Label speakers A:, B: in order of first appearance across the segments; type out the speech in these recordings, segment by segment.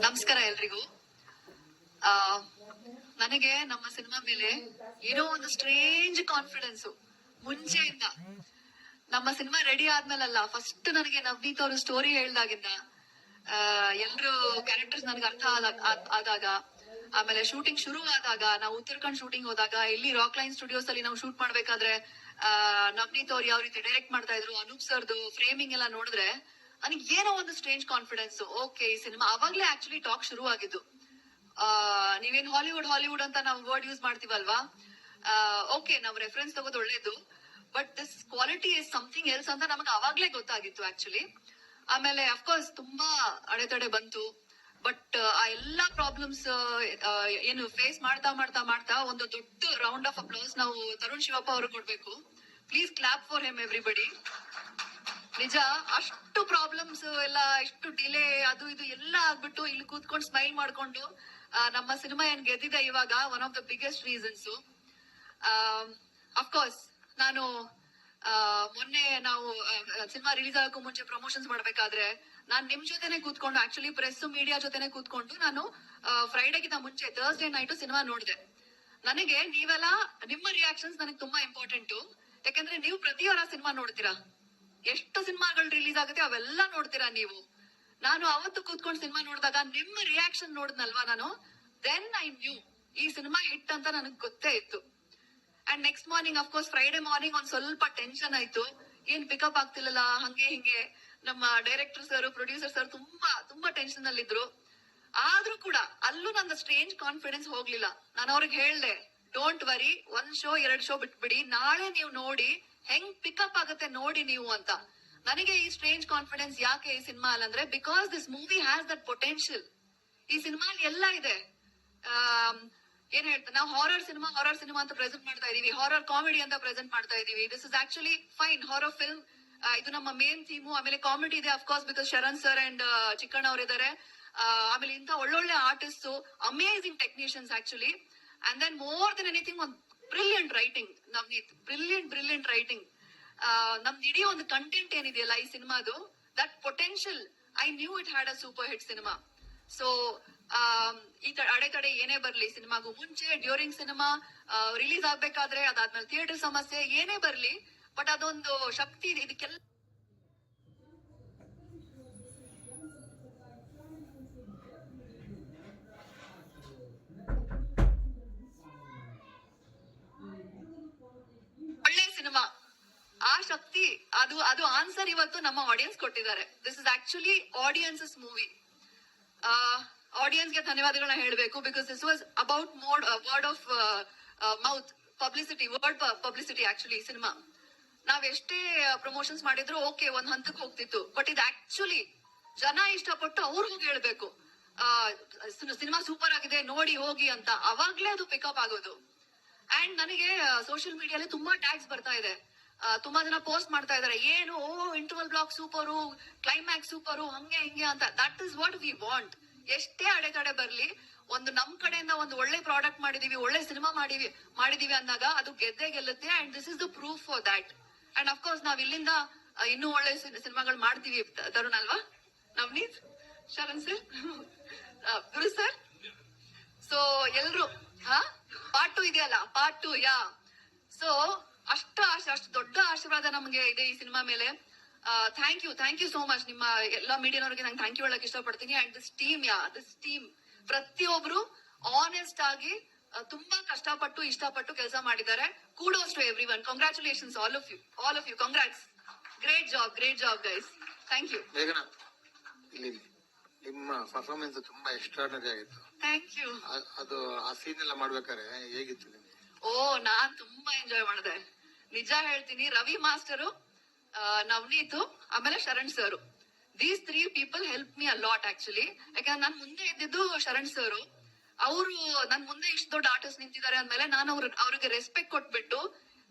A: ನಮಸ್ಕಾರ ಎಲ್ರಿಗೂ. ನನಗೆ ನಮ್ಮ ಸಿನಿಮಾ ಮೇಲೆ ಏನೋ ಒಂದು ಸ್ಟ್ರೇಂಜ್ ಕಾನ್ಫಿಡೆನ್ಸ್ ಮುಂಚೆಯಿಂದ ನಮ್ಮ ಸಿನಿಮಾ ರೆಡಿ ಆದ್ಮೇಲಲ್ಲ ಫಸ್ಟ್ ನನಗೆ ನವನೀತ್ ಅವರು ಸ್ಟೋರಿ ಹೇಳ್ದಾಗಿಂದ ಎಲ್ರು ಕ್ಯಾರೆಕ್ಟರ್ಸ್ ನನಗೆ ಅರ್ಥ ಆದಾಗ- ಆಮೇಲೆ ಶೂಟಿಂಗ್ ಶುರು ಆದಾಗ ನಾವು ಉತ್ತರಾಖಂಡ್ ಶೂಟಿಂಗ್ ಹೋದಾಗ, ಇಲ್ಲಿ ರಾಕ್ ಲೈನ್ ಸ್ಟುಡಿಯೋಸ್ ಅಲ್ಲಿ ನಾವು ಶೂಟ್ ಮಾಡ್ಬೇಕಾದ್ರೆ ನವನೀತ್ ಅವ್ರು ಯಾವ ರೀತಿ ಡೈರೆಕ್ಟ್ ಮಾಡ್ತಾ ಇದ್ರು, ಅನೂಪ್ ಸರ್ದು ಫ್ರೇಮಿಂಗ್ ಎಲ್ಲ ನೋಡಿದ್ರೆ ನನಗೆ ಏನೋ ಒಂದು ಸ್ಟ್ರೇಂಜ್ ಕಾನ್ಫಿಡೆನ್ಸ್. ಓಕೆ, ಈ ಸಿನಿಮಾ ಅವಾಗ್ಲೇ ಆಕ್ಚುಲಿ ಟಾಕ್ ಶುರು ಆಗಿದ್ದು ನೀವೇನ್ ಹಾಲಿವುಡ್ ಹಾಲಿವುಡ್ ಅಂತ ನಾವು ವರ್ಡ್ ಯೂಸ್ ಮಾಡ್ತೀವಲ್ವಾ? ಓಕೆ, ನಾವು ರೆಫರೆನ್ಸ್ ತಗೋದು ಒಳ್ಳೇದು. But this quality is something else ಅಂತ ನಮಗೆ ಅವಾಗ್ಲೇ ಗೊತ್ತಾಗಿತ್ತು ಆಕ್ಚುಲಿ ಆಮೇಲೆ ಅಫ್ಕೋರ್ಸ್ ತುಂಬಾ ಅಡೆತಡೆ ಬಂತು. ಬಟ್ ಆ ಎಲ್ಲಾ ಪ್ರಾಬ್ಲಮ್ಸ್ ಏನು ಫೇಸ್ ಮಾಡ್ತಾ ಮಾಡ್ತಾ ಮಾಡ್ತಾ ಒಂದು ದೊಡ್ಡ ರೌಂಡ್ ಆಫ್ ಅಪ್ಲೋಸ್ ನಾವು ತರುಣ್ ಶಿವಪ್ಪ ಅವ್ರಿಗೆ ಕೊಡ್ಬೇಕು. Please clap for him everybody ನಿಜ, ಅಷ್ಟು ಪ್ರಾಬ್ಲಮ್ಸ್ ಎಲ್ಲ ಇಷ್ಟು ಡಿಲೇ ಅದು ಇದು ಎಲ್ಲ ಆಗ್ಬಿಟ್ಟು ಇಲ್ಲಿ ಕೂತ್ಕೊಂಡು ಸ್ಮೈಲ್ ಮಾಡ್ಕೊಂಡು ನಮ್ಮ ಸಿನಿಮಾ ಏನ್ ಗೆದ್ದಿದೆ ಇವಾಗ one of the biggest reasons of course ನಾನು ಮೊನ್ನೆ ನಾವು ಸಿನಿಮಾ ರಿಲೀಸ್ ಆಗಕ್ಕೂ ಮುಂಚೆ ಪ್ರಮೋಷನ್ಸ್ ಮಾಡ್ಬೇಕಾದ್ರೆ, ನಾನು ನಿಮ್ ಜೊತೆನೆ ಕೂತ್ಕೊಂಡು ಆಕ್ಚುಲಿ ಪ್ರೆಸ್ ಮೀಡಿಯಾ ಜೊತೆನೆ ಕೂತ್ಕೊಂಡು ನಾನು ಫ್ರೈಡೇಗಿಂತ ಮುಂಚೆ ಥರ್ಸ್ಡೇ ನೈಟ್ ಸಿನಿಮಾ ನೋಡಿದೆ. ನನಗೆ ನೀವೆಲ್ಲ, ನಿಮ್ಮ ರಿಯಾಕ್ಷನ್ಸ್ ನನಗೆ ತುಂಬಾ ಇಂಪಾರ್ಟೆಂಟ್ ಯಾಕಂದ್ರೆ ನೀವು ಪ್ರತಿ ವಾರ ಸಿನಿಮಾ ನೋಡ್ತೀರಾ? ಎಷ್ಟು ಸಿನಿಮಾಗಳು ರಿಲೀಸ್ ಆಗುತ್ತೆ ಅವೆಲ್ಲ ನೋಡ್ತೀರಾ ನೀವು? ನಾನು ಅವತ್ತು ಕೂತ್ಕೊಂಡು ಸಿನಿಮಾ ನೋಡಿದಾಗ ನಿಮ್ಮ ರಿಯಾಕ್ಷನ್ ನೋಡಿದ್ನಲ್ವಾ ನಾನು? ದೆನ್ ಐ ನ್ಯೂ ಈ ಸಿನಿಮಾ ಹಿಟ್ ಅಂತ ನನಗೆ ಗೊತ್ತೇ ಇತ್ತು. And next morning of course Friday morning ಒಂದ್ ಸ್ವಲ್ಪ ಟೆನ್ಷನ್ ಆಯ್ತು. ಏನ್ ಪಿಕಪ್ ಆಗ್ತಿಲ್ಲಲ್ಲ, ಹಂಗೆ ಹಿಂಗೆ. ನಮ್ಮ ಡೈರೆಕ್ಟರ್ ಸರ್ ಪ್ರೊಡ್ಯೂಸರ್ ಸರ್ ತುಂಬಾ ತುಂಬಾ ಟೆನ್ಷನ್ ಅಲ್ಲಿ ಇದ್ರು ಆದ್ರೂ ಕೂಡ ಅಲ್ಲೂ ನಂದು ಸ್ಟ್ರೇಂಜ್ ಕಾನ್ಫಿಡೆನ್ಸ್ ಹೋಗ್ಲಿಲ್ಲ. ನಾನು ಅವ್ರಿಗೆ ಹೇಳ್ದೆ ಡೋಂಟ್ ವರಿ ಒಂದ್ ಶೋ ಎರಡ್ ಶೋ ಬಿಟ್ಬಿಡಿ. ನಾಳೆ ನೀವು ನೋಡಿ ಹೆಂಗ್ ಪಿಕಪ್ ಆಗುತ್ತೆ ನೋಡಿ ನೀವು ಅಂತ. ನನಗೆ ಈ ಸ್ಟ್ರೇಂಜ್ ಕಾನ್ಫಿಡೆನ್ಸ್ ಯಾಕೆ ಈ cinema ಅಲ್ಲಂದ್ರೆ because this movie has that potential ಈ ಸಿನಿಮಾ ಎಲ್ಲ ಇದೆ. ಏನ್ ಹೇಳ್ತಾರೆ ನಾವು ಹಾರರ್ ಸಿನಿಮಾ ಹಾರರ್ ಸಿನಿಮಾ ಅಂತ ಪ್ರೆಸೆಂಟ್ ಮಾಡ್ತಾ ಇದೀವಿ. ಹಾರರ್ ಕಾಮಿಡಿ ಅಂತ ಪ್ರೆಸೆಂಟ್ ಮಾಡ್ತಾ ಇದೀವಿ. This is actually fine horror film ಇದು ನಮ್ಮ ಮೇನ್ ಥೀಮು ಆಮೇಲೆ ಕಾಮಿಡಿ ಇದೆ of course because Sharan sir and Chikkanna ಅವ್ರು ಇದಾರೆ. ಆಮೇಲೆ ಇಂಥ ಒಳ್ಳೊಳ್ಳೆ artist amazing technicians actually and then more than anything ಒಂದು brilliant writing Navaneeth brilliant brilliant writing ನಮ್ದು ಇಡೀ ಒಂದು ಕಂಟೆಂಟ್ ಏನಿದೆಯಲ್ಲ ಈ ಸಿನಿಮಾದು? That potential I knew it had a super hit cinema so ಈ ಅಡೆ ಅಡೆತಡೆ ಏನೇ ಬರ್ಲಿ, ಸಿನಿಮಾಗೂ ಮುಂಚೆ ಡ್ಯೂರಿಂಗ್ ಸಿನಿಮಾ ರಿಲೀಸ್ ಆಗ್ಬೇಕಾದ್ರೆ ಅದಾದ್ಮೇಲೆ ಥಿಯೇಟರ್ ಸಮಸ್ಯೆ ಏನೇ ಬರ್ಲಿ ಬಟ್ ಅದೊಂದು ಶಕ್ತಿ ಇದೆ. ಇದಕ್ಕೆಲ್ಲ ಆ ಶಕ್ತಿ ಅದು ಅದು ಆನ್ಸರ್ ಇವತ್ತು ನಮ್ಮ ಆಡಿಯನ್ಸ್ ಕೊಟ್ಟಿದ್ದಾರೆ. This is actually audience's movie ಆಡಿಯನ್ಸ್ಗೆ ಧನ್ಯವಾದಗಳನ್ನ ಹೇಳಬೇಕು because this was about mode word of mouth publicity word publicity actually cinema ನಾವ್ ಎಷ್ಟೇ ಪ್ರಮೋಷನ್ಸ್ ಮಾಡಿದ್ರು ಓಕೆ ಒಂದ್ ಹಂತಕ್ಕೆ ಹೋಗ್ತಿತ್ತು. ಬಟ್ ಇದು ಆಕ್ಚುಲಿ ಜನ ಇಷ್ಟಪಟ್ಟು ಅವ್ರು ಹೋಗಿ ಹೇಳ್ಬೇಕು. ಸಿನಿಮಾ ಸೂಪರ್ ಆಗಿದೆ, ನೋಡಿ ಹೋಗಿ ಅಂತ. ಅವಾಗ್ಲೇ ಅದು ಪಿಕಪ್ ಆಗೋದು. ಅಂಡ್ ನನಗೆ ಸೋಷಿಯಲ್ ಮೀಡಿಯಲ್ಲಿ ತುಂಬಾ ಟ್ಯಾಗ್ಸ್ ಬರ್ತಾ ಇದೆ. ತುಂಬಾ ಜನ ಪೋಸ್ಟ್ ಮಾಡ್ತಾ ಇದಾರೆ. ಏನು interval block super climax super ಹಂಗೆ ಹಿಂಗೆ ಅಂತ. That is what we want ಎಷ್ಟೇ ಅಡೆತಡೆ ಬರ್ಲಿ, ಒಂದು ನಮ್ ಕಡೆಯಿಂದ ಒಂದು ಒಳ್ಳೆ ಪ್ರಾಡಕ್ಟ್ ಮಾಡಿದೀವಿ, ಒಳ್ಳೆ ಸಿನಿಮಾ ಮಾಡಿವಿ, ಮಾಡಿದೀವಿ ಅಂದಾಗ ಅದು ಗೆದ್ದೆ ಗೆಲ್ಲುತ್ತೆ and this is the proof for that and of course ನಾವ್ ಇಲ್ಲಿಂದ ಇನ್ನೂ ಒಳ್ಳೆ ಸಿನಿಮಾಗಳು ಮಾಡ್ತೀವಿ. ತರುಣ್ ಅಲ್ವಾ? Navaneeth? Sharan sir Guru sir so ಎಲ್ರು, ಹಾ? ಪಾರ್ಟ್ ಟು ಇದೆಯಲ್ಲ ಪಾರ್ಟ್ ಟು ಯಾ ಸೊ ಅಷ್ಟು ಆಶೆ ಅಷ್ಟು ದೊಡ್ಡ ಆಶೀರ್ವಾದ ನಮಗೆ ಇದೆ ಈ ಸಿನಿಮಾ ಮೇಲೆ. Thank you thank you so much ನಿಮ್ಮ ಎಲ್ಲ ಮೀಡಿಯಾನವ್ರಿಗೆ ನಂಗೆ ಥ್ಯಾಂಕ್ ಯು ಹೇಳಕ್ ಇಷ್ಟಪಡ್ತೀನಿ. And this team yeah this team ಪ್ರತಿಯೊಬ್ರು ಆನೆಸ್ಟ್ ಆಗಿ ತುಂಬಾ ಕಷ್ಟಪಟ್ಟು ಇಷ್ಟಪಟ್ಟು ಕೆಲಸ ಮಾಡಿದ್ದಾರೆ. Kudos to everyone congratulations all of you all of you congrats great job great job guys thank you
B: ಇಲ್ಲಿ. ನಿಮ್ಮ ಪರ್ಫಾರ್ಮೆನ್ಸ್ ತುಂಬಾ ಎಕ್ಸ್ಟ್ರಾರ್ಡನರಿ ಆಗಿತ್ತು.
A: ಥ್ಯಾಂಕ್ ಯು
B: ಅದು ಆ ಸೀನ್ ಎಲ್ಲ ಮಾಡ್ಬೇಕಾದ್ರೆ ಹೇಗಿತ್ತು
A: ಓ ನಾನ್ ತುಂಬಾ ಎಂಜಾಯ್ ಮಾಡಿದೆ. ನಿಜ ಹೇಳ್ತೀನಿ, ರವಿ ಮಾಸ್ಟರು ನವನೀತು, ಆಮೇಲೆ Sharan sir. These three people help me lot actually ಯಾಕಂದ್ರೆ ನಾನ್ ಮುಂದೆ ಇದ್ದಿದ್ದು ಶರಣ್ ಸರ್. ಅವರು ನನ್ ಮುಂದೆ ಇಷ್ಟು ದೊಡ್ಡ ಆರ್ಟಿಸ್ಟ್ ನಿಂತಿದ್ದಾರೆ ಅಂದ್ಮೇಲೆ ನಾನು ಅವ್ರ, ಅವ್ರಿಗೆ ರೆಸ್ಪೆಕ್ಟ್ ಕೊಟ್ಬಿಟ್ಟು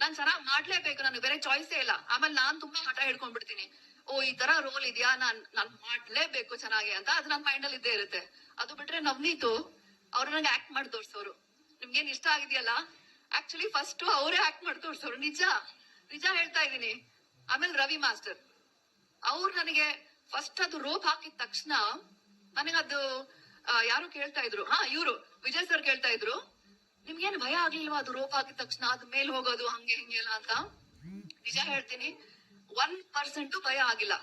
A: ನಾನ್ ಚೆನ್ನಾಗ್ ಮಾಡ್ಲೇಬೇಕು ನನಗೆ ಬೇರೆ ಚಾಯ್ಸೇ ಇಲ್ಲ. ಆಮೇಲೆ ನಾನ್ ತುಂಬಾ ಹಠ ಹಿಡ್ಕೊಂಡ್ಬಿಡ್ತೀನಿ ಓ, ಈ ತರ ರೋಲ್ ಇದೆಯಾ? ನಾನ್ ನಾನ್ ಮಾಡ್ಲೇಬೇಕು ಚೆನ್ನಾಗಿ ಅಂತ. ಅದು ನನ್ ಮೈಂಡ್ ಅಲ್ಲಿ ಇದ್ದೇ ಇರುತ್ತೆ. ಅದು ಬಿಟ್ರೆ ನವನೀತು, ಅವ್ರು ನಂಗೆ ಆಕ್ಟ್ ಮಾಡಿ ತೋರ್ಸೋರು ನಿಮ್ಗೇನ್ ಇಷ್ಟ ಆಗಿದೆಯಲ್ಲ? ಆಕ್ಚುಲಿ ಫಸ್ಟ್ ಅವರೇ ಆಕ್ಟ್ ಮಾಡಿ ಸರ್ ನಿಜ ನಿಜ ಹೇಳ್ತಾ ಇದೀನಿ ಆಮೇಲೆ ರವಿ ಮಾಸ್ಟರ್. ಅವ್ರು ನನಗೆ ಫಸ್ಟ್ ಅದು ರೋಪ್ ಹಾಕಿದ ತಕ್ಷಣ ನನಗದು ಯಾರು ಕೇಳ್ತಾ ಇದ್ರು. ಹಾ, ಇವ್ರು, ವಿಜಯ್ ಸರ್ ಕೇಳ್ತಾ ಇದ್ರು. ನಿಮ್ಗೇನು ಭಯ ಆಗ್ಲಿಲ್ವಾ ಅದು ರೋಪ್ ಹಾಕಿದ ತಕ್ಷಣ? ಅದು ಮೇಲ್ ಹೋಗೋದು, ಹಂಗೆ, ಹಿಂಗೆ ಎಲ್ಲ ಅಂತ. ನಿಜ ಹೇಳ್ತೀನಿ ಒನ್ ಪರ್ಸೆಂಟ್ ಭಯ ಆಗಿಲ್ಲ.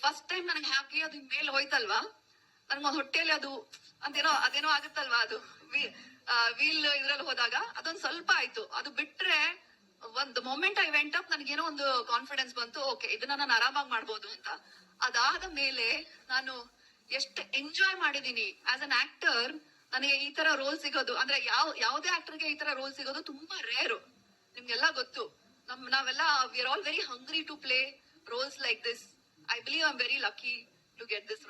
A: ಫಸ್ಟ್ ಟೈಮ್ ನನಗೆ ಹಾಕಿ ಅದು ಮೇಲ್ ಹೋಯ್ತಲ್ವಾ? ನನ್ಗೆ ಹೊಟ್ಟೆಯಲ್ಲಿ ಅದು ಅಂತೇನೋ ಅದೇನೋ ಆಗುತ್ತಲ್ವಾ ಅದು? ವೀಲ್ ಇದ್ರಲ್ಲಿ ಹೋದಾಗ ಅದೊಂದ್ ಸ್ವಲ್ಪ ಆಯ್ತು. ಅದು ಬಿಟ್ರೆ ಒಂದು ಮೊಮೆಂಟ್ ಐ ವೆಂಟ್ ಅಪ್ ನನಗೇನೋ ಒಂದು ಕಾನ್ಫಿಡೆನ್ಸ್ ಬಂತು. ಓಕೆ ಇದನ್ನ ನಾನು ಆರಾಮಾಗಿ ಮಾಡ್ಬೋದು ಅಂತ. ಅದಾದ ಮೇಲೆ ನಾನು ಎಷ್ಟು ಎಂಜಾಯ್ ಮಾಡಿದೀನಿ. ಆಸ್ ಅನ್ ಆಕ್ಟರ್ ನನಗೆ ಈ ತರ ರೋಲ್ ಸಿಗೋದು. ಅಂದ್ರೆ ಯಾವ, ಯಾವುದೇ ಆಕ್ಟರ್ಗೆ ಈ ತರ ರೋಲ್ ಸಿಗೋದು ತುಂಬಾ ರೇರು ನಿಮ್ಗೆಲ್ಲ ಗೊತ್ತು. ನಮ್, ನಾವೆಲ್ಲ we are all very hungry to play roles like this I believe I am very lucky to get this